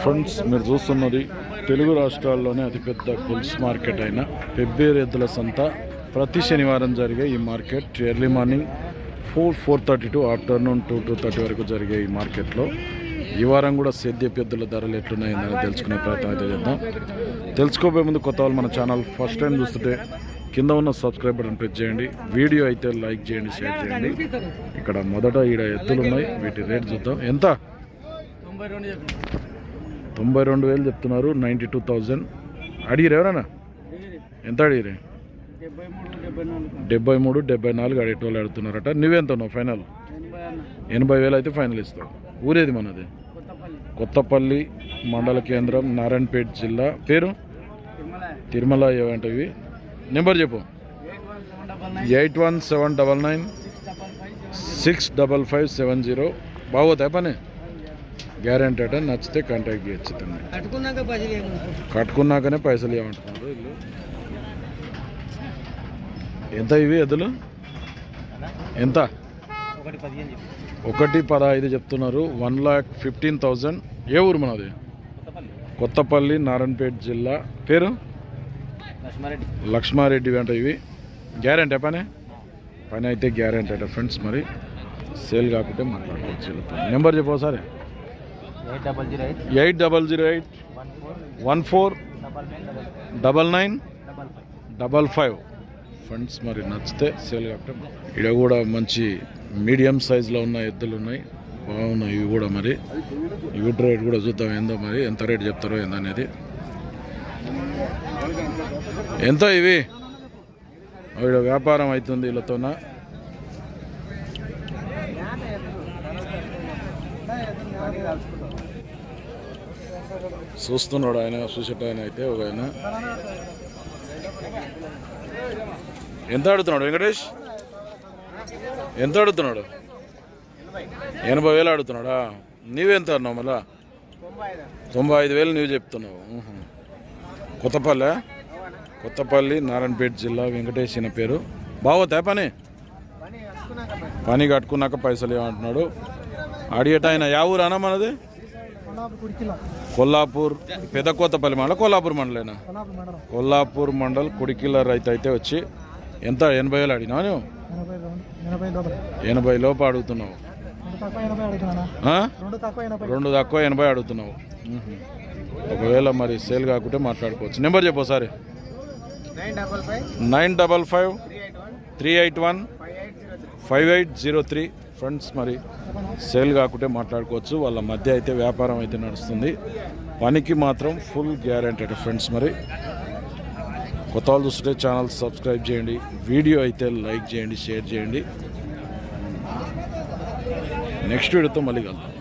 Friends మీరు చూస్తున్నది తెలుగు రాష్ట్రాల్లోనే అతిపెద్ద గుల్స్ మార్కెట్ అయిన పెబ్బేరు ఎద్దుల సంత. ప్రతి శనివారం జరిగే ఈ market early morning four four thirty to afternoon two two thirty వరకు జరిగే ఈ మార్కెట్లో. ఈ వారం కూడా సేద్య పెద్దల ధరలు ఎట్లున్నాయని తెలుసుకునే ప్రయత్నం అయితే చేద్దాం. తెలుసుకోబోయే ముందు కొత్త వాళ్ళు మన ఛానల్ ఫస్ట్ టైం చూస్తుంటే కింద ఉన్న సబ్స్క్రైబ్ బటన్ ప్రెస్ చేయండి. వీడియో అయితే లైక్ చేయండి షేర్ చేయండి. ఇక్కడ మొదట ఈడ ఎద్దులు ఉన్నాయి వీటి రేట్ చూద్దాం. ఎంత? తొంభై రెండు వేలు చెప్తున్నారు నైంటీ టూ థౌజండ్ అడిగిరు ఎవరన్నా? ఎంత అడిగిరే డెబ్బై మూడు డెబ్బై నాలుగు డెబ్బై అడిగేటోళ్ళు అడుగుతున్నారట. నువ్వెంత ఉన్నావు ఫైనల్? ఎనభై వేలు అయితే ఫైనల్ ఇస్తావు. ఊరేది మనది? కొత్తపల్లి మండల కేంద్రం నారాయణపేట జిల్లా. పేరు? తిరుమల. ఏమంటవి నెంబర్ చెప్పు. Eight one seven double nine six double five seven seven zero. బాగోతాయి పని? గ్యారంటీ అట నచ్చితే కాంటాక్ట్ చేయొచ్చు కట్టుకున్నాకనే పైసలు ఇవ్వమంటున్నారు వీళ్ళు ఎంత ఇవి ఎద్దులు? ఎంత? ఒకటి పదహైదు చెప్తున్నారు. One lakh fifteen thousand. ఏ ఊరు మనది? కొత్తపల్లి నారాయణపేట జిల్లా. పేరు? లక్ష్మారెడ్డి వెంట ఇవి. గ్యారంటీ పని? పని అయితే గ్యారంటీ అట ఫ్రెండ్స్ మరి. సేల్ కాకుంటే మాట్లాడుకోవచ్చు. నెంబర్ చెప్పు ఒకసారి. Eight double zero eight. One four. Double nine. Double five. Friends మరి నచ్చితే సేల్ కాకుంటే ఇక్కడ కూడా మంచి మీడియం సైజులో ఉన్న ఎద్దులు ఉన్నాయి. బాగున్నాయి ఇవి కూడా మరి. ఇవి రేట్ కూడా చూద్దాం ఏందో మరి. ఎంత రేట్ చెప్తారో ఏందో అనేది ఎంత ఇవి? వీడ వ్యాపారం అవుతుంది వీళ్ళతోన? చూస్తున్నాడు ఆయన చూసేట ఆయన అయితే ఒక ఆయన. ఎంత అడుగుతున్నాడు వెంకటేష్? ఎంత అడుగుతున్నాడు ఎనభై వేలు అడుగుతున్నాడా నీవెంత అన్నావు మళ్ళా? తొంభై ఐదు వేలు నువ్వు చెప్తున్నావు. కొత్తపల్లె? కొత్తపల్లి నారాయణపేట జిల్లా వెంకటేష్ ఈయన పేరు. బాగోతా పని పని కట్టుకున్నాక పైసలు ఏమంటున్నాడు? అడిగేట ఆయన యా ఊరు అన్న మనది? కొల్లాపూర్ పెద్ద కొత్తపల్లి మండలం కొల్లాపూర్ మండలేనా? కొల్లాపూర్ మండల్ కుడికిల రైతు అయితే వచ్చి ఎంత ఎనభై వేలు అడిగినా నువ్వు? ఎనభై లోపు అడుగుతున్నావు. రెండు తక్కువ ఎనభై అడుగుతున్నావు. ఒకవేళ మరి సేల్ కాకుంటే మాట్లాడుకోవచ్చు. నెంబర్ చెప్పు ఒకసారి. Nine double five three eight one five eight zero three friends మరి సేల్ కాకుంటే మాట్లాడుకోవచ్చు. వాళ్ళ మధ్య అయితే వ్యాపారం అయితే నడుస్తుంది. పనికి మాత్రం ఫుల్ గ్యారంటీ ఫ్రెండ్స్ మరి. కొత్త వాళ్ళు చూస్తుంటే ఛానల్ సబ్స్క్రైబ్ చేయండి. వీడియో అయితే లైక్ చేయండి షేర్ చేయండి. నెక్స్ట్ వీడియోతో మళ్ళీ కలుద్దాం.